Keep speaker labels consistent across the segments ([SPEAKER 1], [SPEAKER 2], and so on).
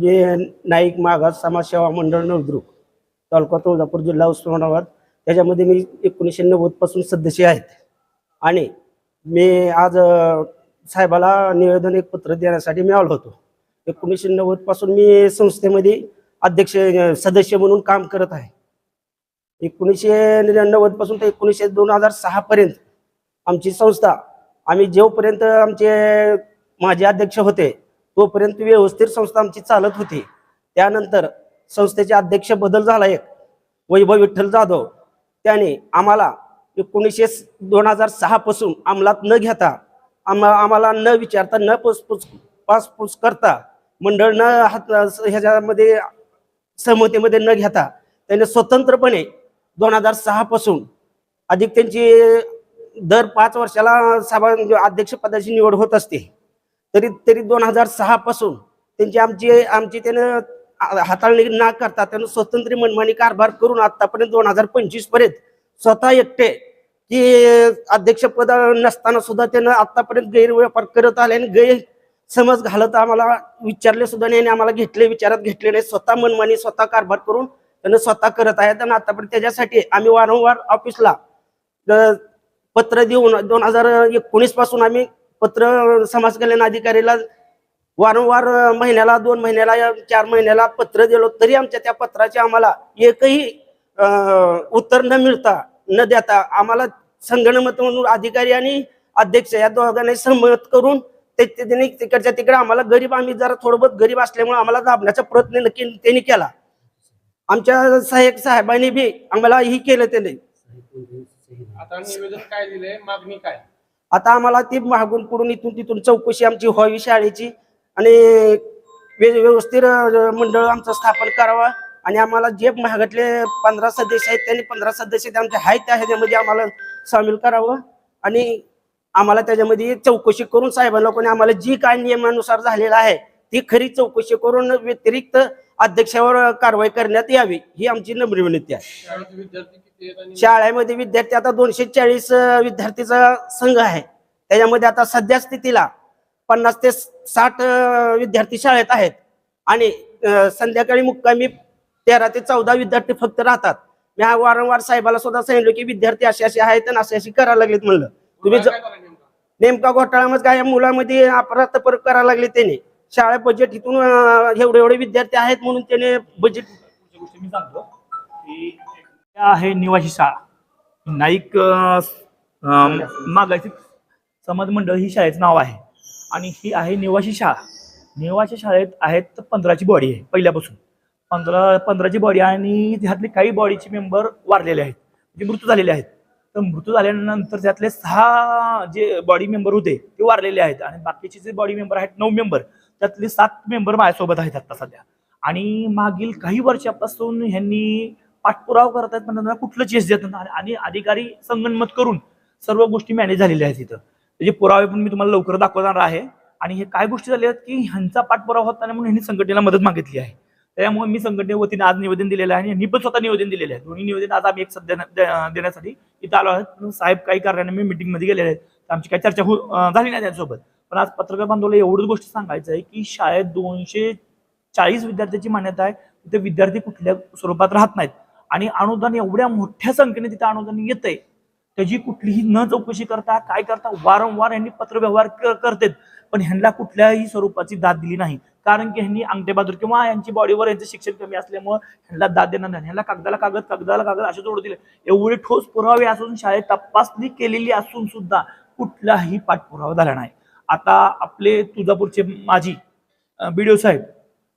[SPEAKER 1] जे नाईक मागास समाजसेवा मंडळ नळदुर्ग तालुका तुळजापूर जिल्हा उस्मानाबाद त्याच्यामध्ये मी एकोणीसशे नव्वदपासून सदस्य आहेत. आणि मी आज साहेबाला निवेदन एक पत्र देण्यासाठी मी आलो होतो. एकोणीसशे नव्वदपासून मी संस्थेमध्ये अध्यक्ष सदस्य म्हणून काम करत आहे. एकोणीसशे नव्वदपासून ते एकोणीसशे दोन हजार सहापर्यंत आमची संस्था आम्ही जेवपर्यंत आमचे माझे अध्यक्ष होते तोपर्यंत व्यवस्थित संस्था आमची चालत होती. त्यानंतर संस्थेचे अध्यक्ष बदल झाला एक वैभव विठ्ठल जाधव. त्याने आम्हाला एकोणीसशे दोन हजार सहा पासून अंमलात न घेता आम्हा आम्हाला न विचारता न पुसपुस पासपूस करता मंडळ न हात ह्याच्यामध्ये सहमतीमध्ये न घेता त्याने स्वतंत्रपणे दोन हजार सहा पासून अधिक त्यांची दर पाच वर्षाला सभा अध्यक्षपदाची निवड होत असते. तरी तरी दोन हजार सहा पासून त्यांची आमची आमची त्यानं हाताळणी ना करता त्यानं स्वतंत्र मनमानी कारभार करून आतापर्यंत दोन हजार पंचवीसपर्यंत स्वतः एकटे की अध्यक्षपद नसताना सुद्धा त्यानं आतापर्यंत गैरव्यापार करत आले आणि गैर समज घालत आम्हाला विचारले सुद्धा नाही आणि आम्हाला घेतले विचारात घेतले नाही. स्वतः मनमानी स्वतः कारभार करून त्यानं स्वतः करत आहेत आणि आतापर्यंत त्याच्यासाठी आम्ही वारंवार ऑफिसला पत्र देऊन दोन हजार एकोणीसपासून आम्ही पत्र समाज कल्याण अधिकारीला वारंवार महिन्याला दोन महिन्याला चार महिन्याला पत्र दिलो तरी आमच्या त्या पत्राचे आम्हाला एकही उत्तर न मिळता न देता आम्हाला संगणमत म्हणून अधिकारी आणि अध्यक्ष या दोघांनी सहमत करून ते त्यांनी तिकडच्या तिकडे आम्हाला गरीब आम्ही जरा थोडं बहुत गरीब असल्यामुळे आम्हाला दाबण्याचा प्रयत्न नक्की त्यांनी केला. आमच्या सहाय्यक साहेबांनी बी आम्हाला ही केलं त्याने.
[SPEAKER 2] आता निवेदन काय दिले मागणी काय?
[SPEAKER 1] आता आम्हाला ती मागून पुढून इथून तिथून चौकशी आमची व्हावी शाळेची. आणि व्यवस्थित मंडळ आमचं स्थापन करावं. आणि आम्हाला जे महागातले पंधरा सदस्य आहेत त्यांनी पंधरा सदस्य ते आमचे आहेत त्या ह्याच्यामध्ये आम्हाला सामील करावं. आणि आम्हाला त्याच्यामध्ये चौकशी करून साहेबांना लोकांनी आम्हाला जी काय नियमानुसार झालेलं आहे ती खरी चौकशी करून व्यतिरिक्त अध्यक्षावर कारवाई करण्यात यावी ही आमची नम्र विनंती आहे. शाळेमध्ये विद्यार्थी आता दोनशे चाळीस विद्यार्थीचा संघ आहे. त्याच्यामध्ये आता सध्या स्थितीला पन्नास ते साठ विद्यार्थी शाळेत आहेत. आणि संध्याकाळी मुक्कामी तेरा ते चौदा विद्यार्थी फक्त राहतात. मी हा वारंवार साहेबाला सुद्धा सांगितलं की विद्यार्थी असे असे आहेत आणि असे असे करायला लागलेत म्हणलं. तुम्ही
[SPEAKER 2] नेमकं?
[SPEAKER 1] नेमका घोटाळा मग काय? या मुलामध्ये अपराध पर करायला लागले त्याने. शाळा बजेट इथून एवढे एवढे विद्यार्थी आहेत म्हणून त्याने बजेट
[SPEAKER 3] मी सांगतो की हे आहे निवासी शाळा. नाईक मागायची समाज मंडळ ही शाळेचं नाव आहे. आणि ही आहे निवासी शाळा. निवासी शाळेत आहेत पंधराची बॉडी आहे पहिल्यापासून. पंधरा पंधराची बॉडी आणि त्यातले काही बॉडीचे मेंबर वारलेले आहेत. म्हणजे मृत्यू झालेले आहेत. तर मृत्यू झाल्यानंतर त्यातले सहा जे बॉडी मेंबर होते ते वारलेले आहेत. आणि बाकीचे जे बॉडी मेंबर आहेत नऊ मेंबर त्यातले सात मेंबर माझ्यासोबत आहेत आता सध्या. आणि मागील काही वर्षापासून ह्यांनी पाठपुरावा करत आहेत पण त्यांना कुठलं चेस देत नाही. आणि अधिकारी संगनमत करून सर्व गोष्टी मॅनेज झालेल्या आहेत तिथं त्याचे म्हणजे पुरावे पण मी तुम्हाला लवकर दाखवणार आहे. आणि हे काय गोष्टी झाल्या आहेत की ह्यांचा पाठपुरावा होत नाही म्हणून ह्यांनी संघटनेला मदत मागितली आहे. त्यामुळे मी संघटने वतीने आज निवेदन दिलेलं आहे आणि यांनी पण स्वतः निवेदन दिलेलं आहे. दोन्ही निवेदन आज आम्ही एक सध्या देण्यासाठी इथं आलो आहोत. साहेब काही कारणाने मी मिटिंगमध्ये गेलेले आहेत. आमची काही चर्चा हो झाली नाही त्यांच्यासोबत. पण आज पत्रकार बांधवला एवढंच गोष्ट सांगायचं आहे की शाळेत दोनशे चाळीस विद्यार्थ्याची मान्यता आहे. तिथे विद्यार्थी कुठल्या स्वरूपात राहत नाहीत. आणि अनुदान एवढ्या मोठ्या संख्येने तिथे अनुदान येतंय. त्याची कुठलीही न चौकशी करता काय करता वारंवार यांनी पत्रव्यवहार क- करतात. पण ह्यांना कुठल्याही स्वरूपाची दाद दिली नाही. कारण की ह्यांनी अंगठेबहादूर किंवा यांची बॉडीवर यांचं शिक्षण कमी असल्यामुळे ह्यांना दाद देणार नाही. ह्यांना कागदाला कागद कागदाला कागद असे जोड दिले. एवढे ठोस पुरावे असून शाळेत तपासणी केलेली असून सुद्धा कुठलाही पाठपुरावा झाला नाही. आता आपले तुळजापूरचे माजी बीडीओ साहेब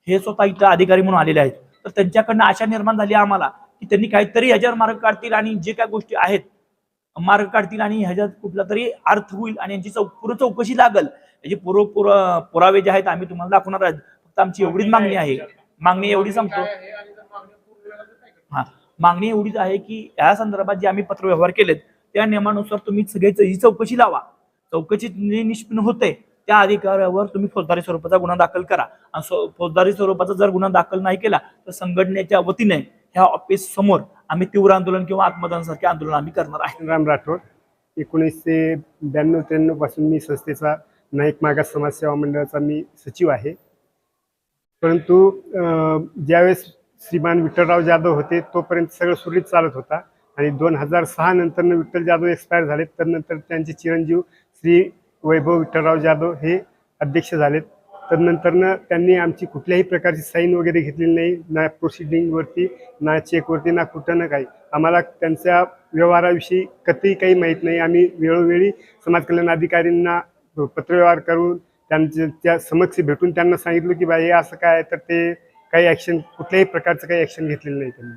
[SPEAKER 3] हे स्वतः इथं अधिकारी म्हणून आलेले आहेत. तर त्यांच्याकडनं आशा निर्माण झाली आम्हाला की त्यांनी काहीतरी ह्याच्यावर मार्ग काढतील आणि जे काय गोष्टी आहेत मार्ग काढतील आणि ह्याच्यात कुठला तरी अर्थ होईल आणि यांची चौ पूर्ण चौकशी लागल. याची पूर्व पुरा- पुरावे जे आहेत आम्ही तुम्हाला दाखवणार आहेत. फक्त आमची एवढीच मागणी आहे. मागणी एवढी सांगतो? हा. मागणी एवढीच आहे की या संदर्भात जे आम्ही पत्रव्यवहार केलेत त्या नियमानुसार तुम्ही सगळेच ही चौकशी लावा. चौकशी निष्पन्न होते त्या अधिकाऱ्यावर तुम्ही फौजदारी स्वरूपाचा गुन्हा दाखल करा. आणि फौजदारी स्वरूपाचा जर गुन्हा दाखल नाही केला तर संघटनेच्या वतीने ह्या ऑफिस समोर आम्ही तीव्र आंदोलन किंवा आत्मदानासारखे आंदोलन आम्ही करणार आहे.
[SPEAKER 4] राम राठोड एकोणीसशे ब्याण्णव त्र्याण्णवपासून मी संस्थेचा नाईक मागास समाजसेवा मंडळाचा मी सचिव आहे. परंतु ज्यावेळेस श्रीमान विठ्ठलराव जाधव होते तोपर्यंत सगळं सुरळीत चालत होता. आणि दोन हजार सहा नंतर विठ्ठल जाधव एक्सपायर झाले तर नंतर त्यांचे चिरंजीव श्री वैभव विठ्ठलराव जाधव हे अध्यक्ष झालेत. तर नंतरनं त्यांनी आमची कुठल्याही प्रकारची साईन वगैरे घेतलेली नाही. ना प्रोसिडिंगवरती ना चेकवरती ना कुठं ना काही. आम्हाला त्यांच्या व्यवहाराविषयी कधीही काही माहीत नाही. आम्ही वेळोवेळी समाज कल्याण अधिकारींना पत्रव्यवहार करून त्यांच्या त्या समक्ष भेटून त्यांना सांगितलं की बाई हे असं काय तर ते काही ॲक्शन कुठल्याही प्रकारचं काही ॲक्शन घेतलेलं नाही त्यांनी.